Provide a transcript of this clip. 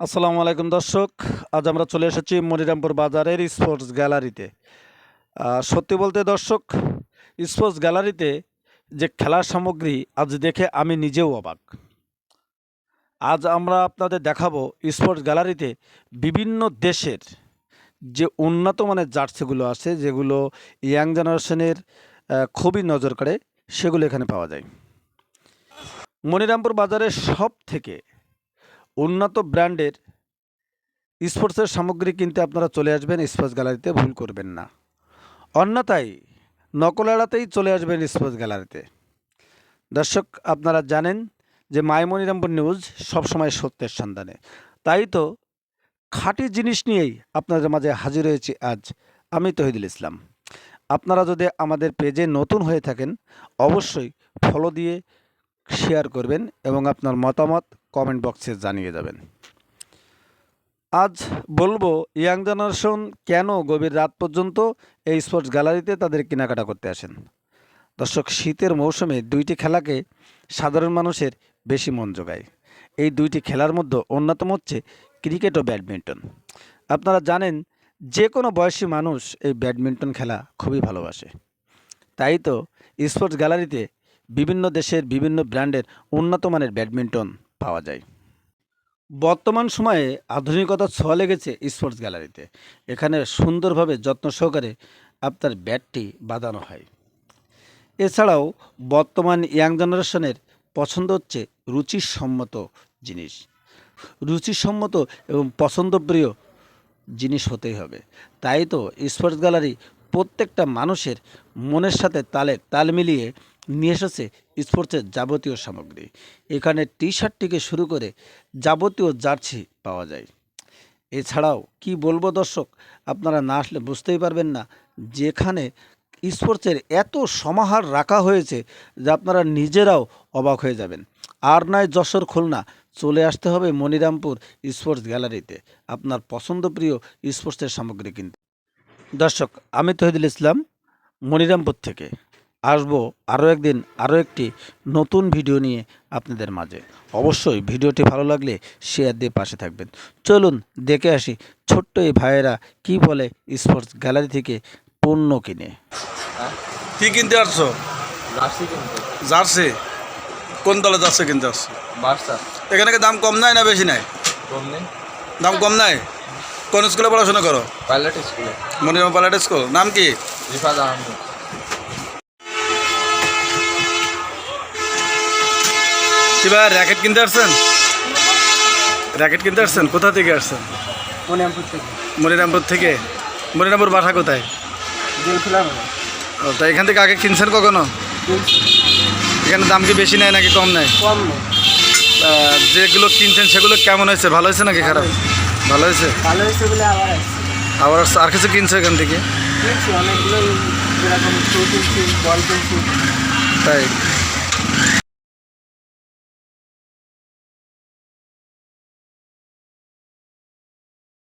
আসসালামু আলাইকুম দর্শক, আজ আমরা চলে এসেছি মনিরামপুর বাজারের স্পোর্টস গ্যালারিতে। সত্যি বলতে দর্শক, স্পোর্টস গ্যালারিতে যে খেলার সামগ্রী আজ দেখে আমি নিজেও অবাক। আজ আমরা আপনাদের দেখাবো স্পোর্টস গ্যালারিতে বিভিন্ন দেশের যে উন্নত মানের জার্সিগুলো আছে, যেগুলো ইয়াং জেনারেশনের খুবই নজর কাড়ে, সেগুলো এখানে পাওয়া যায়। মনিরামপুর বাজারের সব থেকে উন্নত ব্র্যান্ডের স্পোর্টসের সামগ্রী কিনতে আপনারা চলে আসবেন, স্পোর্টস গ্যালারিতে ভুল করবেন না। অন্যথায় নকল এড়াতেই চলে আসবেন স্পোর্টস গ্যালারিতে। দর্শক, আপনারা জানেন যে মাইমনিরামপুর নিউজ সবসময় সত্যের সন্ধানে। তাই তো খাঁটি জিনিস নিয়েই আপনাদের মাঝে হাজির হয়েছি আজ আমি তহিদুল ইসলাম। আপনারা যদি আমাদের পেজে নতুন হয়ে থাকেন, অবশ্যই ফলো দিয়ে শেয়ার করবেন এবং আপনার মতামত কমেন্ট বক্সে জানিয়ে যাবেন আজ বলব, ইয়াং জেনারেশন কেন গভীর রাত পর্যন্ত এই স্পোর্টস গ্যালারিতে তাদের কেনাকাটা করতে আসেন? দর্শক, শীতের মৌসুমে দুইটি খেলাকে সাধারণ মানুষের বেশি মন যোগায় এই দুইটি খেলার মধ্যে অন্যতম হচ্ছে ক্রিকেট ও ব্যাডমিন্টন। আপনারা জানেন যে কোনো বয়সী মানুষ এই ব্যাডমিন্টন খেলা খুবই ভালোবাসে। তাই তো স্পোর্টস গ্যালারিতে বিভিন্ন দেশের বিভিন্ন ব্র্যান্ডের উন্নত মানের ব্যাডমিন্টন পাওয়া যায়। বর্তমান সময়ে আধুনিকতার ছোঁয়া লেগেছে স্পোর্টস গ্যালারিতে। এখানে সুন্দরভাবে যত্ন সহকারে আপনার ব্যাটটি বাঁধানো হয়। এছাড়াও বর্তমান ইয়াং জেনারেশনের পছন্দ হচ্ছে রুচিসম্মত জিনিস। রুচিসম্মত এবং পছন্দপ্রিয় জিনিস হতেই হবে। তাই তো স্পোর্টস গ্যালারি প্রত্যেকটা মানুষের মনের সাথে তালে তাল মিলিয়ে নিয়ে এসেছে স্পোর্টসের যাবতীয় সামগ্রী। এখানে টি শার্ট থেকে শুরু করে যাবতীয় জার্সি পাওয়া যায়। এছাড়াও, কি বলব দর্শক, আপনারা না আসলে বুঝতেই পারবেন না যেখানে স্পোর্টসের এত সমাহার রাখা হয়েছে যে আপনারা নিজেরাও অবাক হয়ে যাবেন। আর নয় যশোর খুলনা, চলে আসতে হবে মনিরামপুর স্পোর্টস গ্যালারিতে, আপনার পছন্দপ্রিয় স্পোর্টসের সামগ্রী কিনতে। দর্শক, আমি তহিদুল ইসলাম, মনিরামপুর থেকে। আসব আরও একদিন আরও একটি নতুন ভিডিও নিয়ে আপনাদের মাঝে। অবশ্যই ভিডিওটি ভালো লাগলে শেয়ার দিয়ে পাশে থাকবেন। চলুন দেখে আসি ছোট্ট এই ভাইয়েরা কি বলে স্পোর্টস গ্যালারি থেকে পণ্য কিনে। কি কিনতে আসছো? জার্সি কোন দলে জার্সি কিনতে আসছো? এখানে কি দাম কম নাই না বেশি নাই? কম নেই। দাম কম নাই? কোন স্কুলে পড়াশোনা করো? পাইলট স্কুলে। Maniram pilot school. নাম কি? রিফাত আহমেদ। কিবা র্যাকেট কিনতে আসছেন? র্যাকেট কিনতে আসছেন? কোথা থেকে আসছেন? মনিরামপুর থেকে। মনিরামপুর থেকে? মনিরামপুর বাসা কোথায়? ও তা এখান থেকে আগে কিনছেন কখনো? এখানে দাম কি বেশি নেয় নাকি কম নেয়? কম যেগুলো কিনছেন সেগুলো কেমন হয়েছে? ভালো হয়েছে নাকি খারাপ? ভালো হয়েছে? ভালো হয়েছে বলে আবার আবার আর কিছু কিনছো এখান থেকে? অনেকগুলো যেরকম তাই?